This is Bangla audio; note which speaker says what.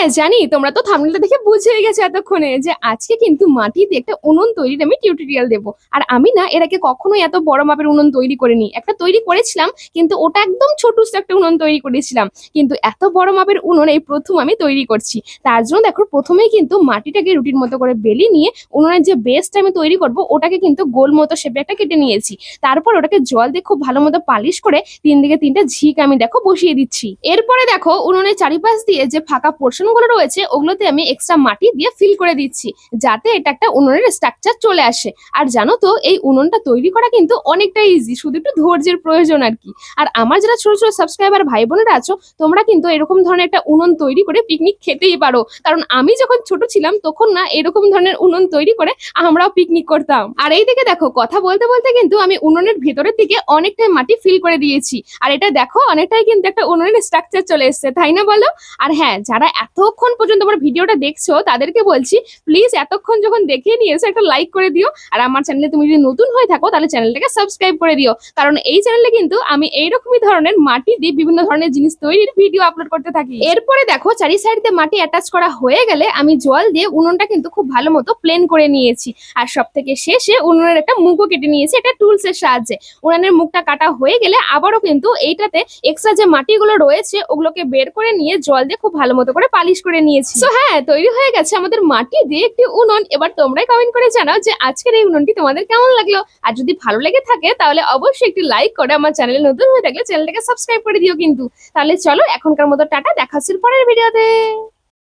Speaker 1: হ্যাঁ জানি। তোমরা তো থামনেলটা দেখে বুঝে হয়ে গেছে এতক্ষণে যে আজকে কিন্তু মাটি দিয়ে একটা উনুন তৈরির আমি টিউটোরিয়াল দেব। আর আমি না, এর আগে কখনোই এত বড় মাপের উনুন তৈরি করিনি। একটা তৈরি করেছিলাম, কিন্তু ওটা একদম ছোট একটা উনুন তৈরি করেছিলাম। কিন্তু এত বড় মাপের উনুন এই প্রথম আমি তৈরি করছি। তার জন্য দেখো, প্রথমেই কিন্তু মাটিটাকে রুটির মতো করে বেলি নিয়ে উনুনের যে বেসটা আমি তৈরি করব, ওটাকে কিন্তু গোল মতো শেপে একটা কেটে নিয়েছি। তারপর ওটাকে জল দিয়ে খুব ভালো মতো পালিশ করে তিন দিকে তিনটা ঝিক আমি দেখো বসিয়ে দিচ্ছি। এরপরে দেখো, উনুনের চারিপাশ দিয়ে যে ফাঁকা পোর্শন গুলো রয়েছে, ওগুলোতে আমি এক্সট্রা মাটি দিয়ে ফিল করে দিচ্ছি, যাতে এটা একটা উনুনের স্ট্রাকচার চলে আসে। আর জানো তো, এই উনুনটা তৈরি করা কিন্তু অনেকটা ইজি শুধু একটু ধৈর্যের প্রয়োজন আর কি। আর আমার যারা ছোট ছোট সাবস্ক্রাইবার ভাই বোনেরা আছো, তোমরা কিন্তু এরকম ধরনের একটা উনুন তৈরি করে পিকনিক খেতেই পারো। কারণ আমি যখন ছোট ছিলাম, তখন না, এরকম ধরনের উনুন তৈরি করে আমরাও পিকনিক করতাম। আর এই দিকে দেখো, কথা বলতে বলতে কিন্তু আমি উনুনের ভেতরের দিকে অনেকটাই মাটি ফিল করে দিয়েছি। আর এটা দেখো, অনেকটাই কিন্তু একটা উনুনের স্ট্রাকচার চলে এসেছে, তাই না বলো? আর হ্যাঁ যারা এতক্ষণ পর্যন্ত আমার ভিডিওটা দেখছ, তাদেরকে বলছি প্লিজ এতক্ষণ যখন দেখে নিয়েছো, একটা লাইক করে দিও। আর আমার চ্যানেলে তুমি যদি নতুন হয়ে থাকো, তাহলে চ্যানেলটাকে সাবস্ক্রাইব করে দিও। কারণ এই চ্যানেলে কিন্তু আমি এইরকমই ধরনের মাটি দিয়ে বিভিন্ন ধরনের জিনিস তৈরির ভিডিও আপলোড করতে থাকি। এরপরে দেখো চারি সাইড মাটি অ্যাটাচ করা হয়ে গেলে আমি জল দিয়ে উনুনটা কিন্তু খুব ভালো মতো প্লেন করে নিয়েছি। আর সব থেকে শেষে উনুনের একটা মুখও কেটে নিয়েছি, এটা টুলস এর সাহায্যে। উনানের মুখটা কাটা হয়ে গেলে আবারও কিন্তু এইটাতে এক্সট্রা যে মাটিগুলো রয়েছে, ওগুলোকে বের করে নিয়ে জল দিয়ে খুব ভালো মতো করে পালিশ করে নিয়েছি। তো হ্যাঁ তৈরি হয়ে গেছে আমাদের মাটি দিয়ে একটি উনুন। এবার তোমরাই কমেন্ট করে জানাও যে আজকের এই উনুনটি তোমাদের কেমন লাগল? আর যদি ভালো লেগে থাকে, তাহলে অবশ্যই একটি লাইক করে আমার চ্যানেলে নতুন হয়ে থাকলে চ্যানেলটাকে সাবস্ক্রাইব করে দিও কিন্তু। তাহলে চলো, এখনকার মতো টাটা, দেখা হচ্ছে পরের ভিডিওতে